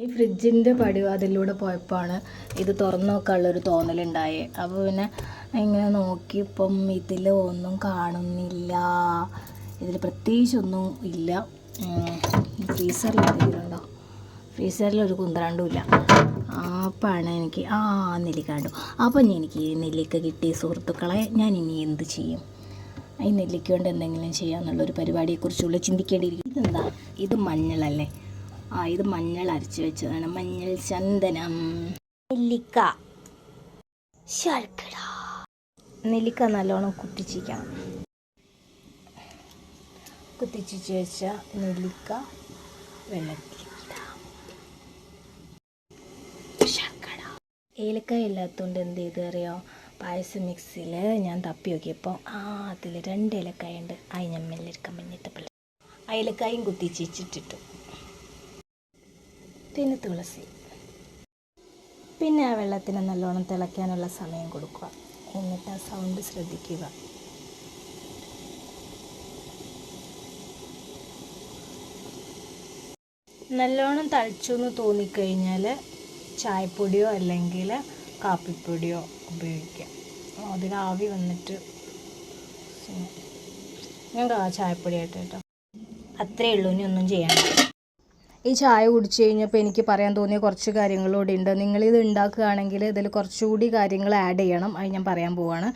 ഈ ഫ്രിഡ്ജിന്റെ പടിവാതിലൂടെ പോയപ്പോഴാണ് ഇത് തുറന്നു നോക്കാനുള്ളൊരു തോന്നലുണ്ടായേ. അപ്പോൾ പിന്നെ ഇങ്ങനെ നോക്കിയപ്പം ഇതിൽ ഒന്നും കാണുന്നില്ല. ഇതിൽ പ്രത്യേകിച്ചൊന്നും ഇല്ല. ഫ്രീസറിൽ എന്തെങ്കിലുമുണ്ടോ ഫ്രീസറിൽ ഒരു കുന്തരാണ്ടും ഇല്ല. അപ്പോഴാണ് എനിക്ക് ആ നെല്ലിക്ക കണ്ടു. അപ്പം എനിക്ക് ഈ നെല്ലിക്ക കിട്ടിയ സുഹൃത്തുക്കളെ ഞാൻ ഇനി എന്ത് ചെയ്യും? ഈ നെല്ലിക്ക കൊണ്ട് എന്തെങ്കിലും ചെയ്യാമെന്നുള്ളൊരു പരിപാടിയെക്കുറിച്ചുള്ള ചിന്തിക്കേണ്ടിയിരിക്കും ഇതെന്താ? ഇത് മഞ്ഞളല്ലേ? ആ ഇത് മഞ്ഞൾ അരച്ച് വെച്ചതാണ്. മഞ്ഞൾ ചന്ദനം. നെല്ലിക്ക. ശർക്കര. നെല്ലിക്ക നല്ലോണം കുത്തിച്ചിരിക്കണം. കുത്തിച്ചിച്ച് വെച്ച നെല്ലിക്ക വെള്ളത്തിൽ ശർക്കര. ഏലക്കായ ഇല്ലാത്തതുകൊണ്ട് എന്ത് ചെയ്തു അറിയോ? പായസം മിക്സിയിൽ ഞാൻ തപ്പി നോക്കിയപ്പോൾ ആ അതിൽ രണ്ട് ഏലക്കായ ഉണ്ട്. അയിഞ്ഞമ്മല്ലെടുക്കാൻ മഞ്ഞത്തപ്പള്ളി അയലക്കായും കുത്തിച്ചിട്ടിട്ടു പിന്നെ തുളസി. പിന്നെ ആ വെള്ളത്തിന് നല്ലോണം തിളയ്ക്കാനുള്ള സമയം കൊടുക്കുക. എന്നിട്ട് ആ സൗണ്ട് ശ്രദ്ധിക്കുക. നല്ലോണം തളിച്ചു എന്ന് തോന്നിക്കഴിഞ്ഞാൽ ചായപ്പൊടിയോ അല്ലെങ്കിൽ കാപ്പിപ്പൊടിയോ ഉപയോഗിക്കാം അതിൽ ആവി വന്നിട്ട് ഞാൻ ചായപ്പൊടി ആയിട്ട് കേട്ടോ. അത്രയേ ഉള്ളൂ ഇനി ഒന്നും ചെയ്യണ്ട. ഈ ചായ കുടിച്ചു കഴിഞ്ഞപ്പോൾ എനിക്ക് പറയാൻ തോന്നിയ കുറച്ച് കാര്യങ്ങളൂടെ ഉണ്ട്. നിങ്ങളിത് ഉണ്ടാക്കുകയാണെങ്കിൽ ഇതിൽ കുറച്ചുകൂടി കാര്യങ്ങൾ ആഡ് ചെയ്യണം. അത് ഞാൻ പറയാൻ പോവാണ്.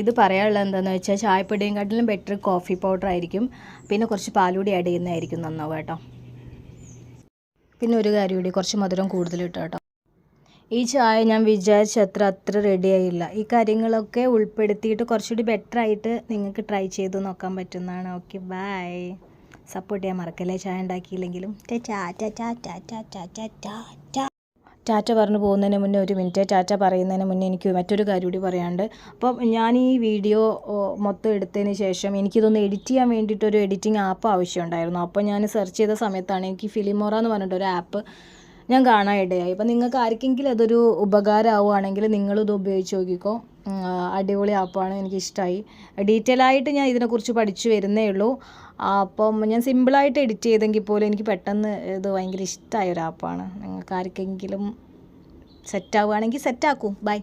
ഇത് പറയാനുള്ളത് എന്താണെന്ന് വെച്ചാൽ ചായപ്പൊടിയും കാട്ടിലും ബെറ്റർ കോഫി പൗഡർ ആയിരിക്കും. പിന്നെ കുറച്ച് പാലുകൂടി ആഡ് ചെയ്യുന്നതായിരിക്കും നന്നാവുക കേട്ടോ. പിന്നെ ഒരു കാര്യം കൂടി കുറച്ച് മധുരം കൂടുതൽ ഇട്ടോ കേട്ടോ. ഈ ചായ ഞാൻ വിചാരിച്ച അത്ര അത്ര റെഡി ആയില്ല. ഈ കാര്യങ്ങളൊക്കെ ഉൾപ്പെടുത്തിയിട്ട് കുറച്ചുകൂടി ബെറ്ററായിട്ട് നിങ്ങൾക്ക് ട്രൈ ചെയ്ത് നോക്കാൻ പറ്റുന്നതാണ്. ഓക്കെ ബൈ സപ്പോർട്ട് ചെയ്യാൻ മറക്കല്ലേ ചായ ഉണ്ടാക്കിയില്ലെങ്കിലും. ടാറ്റാ പറഞ്ഞു പോകുന്നതിന് മുന്നേ ഒരു മിനിറ്റ് ടാറ്റ പറയുന്നതിന് മുന്നേ എനിക്ക് മറ്റൊരു കാര്യം കൂടി പറയാണ്ട് അപ്പം ഞാൻ ഈ വീഡിയോ മൊത്തം എടുത്തതിന് ശേഷം എനിക്കിതൊന്ന് എഡിറ്റ് ചെയ്യാൻ വേണ്ടിയിട്ടൊരു എഡിറ്റിംഗ് ആപ്പ് ആവശ്യമുണ്ടായിരുന്നു. അപ്പോൾ ഞാൻ സെർച്ച് ചെയ്ത സമയത്താണ് എനിക്ക് ഫിലിമോറ എന്ന് പറഞ്ഞിട്ടൊരു ആപ്പ് ഞാൻ കാണാൻ ഇടയായി. അപ്പം നിങ്ങൾക്ക് ആർക്കെങ്കിലും അതൊരു ഉപകാരമാവുകയാണെങ്കിൽ നിങ്ങളിത് ഉപയോഗിച്ച് നോക്കിക്കോ. അടിപൊളി ആപ്പാണ് എനിക്കിഷ്ടമായി ഡീറ്റെയിൽ ആയിട്ട് ഞാൻ ഇതിനെക്കുറിച്ച് പഠിച്ചു വരുന്നേ ഉള്ളൂ. അപ്പം ഞാൻ സിമ്പിളായിട്ട് എഡിറ്റ് ചെയ്തെങ്കിൽ പോലും എനിക്ക് പെട്ടെന്ന് ഇത് ഭയങ്കര ഇഷ്ടമായ ഒരു ആപ്പാണ് നിങ്ങൾക്ക് ആർക്കെങ്കിലും സെറ്റ് ആവുകയാണെങ്കിൽ സെറ്റാക്കും ബൈ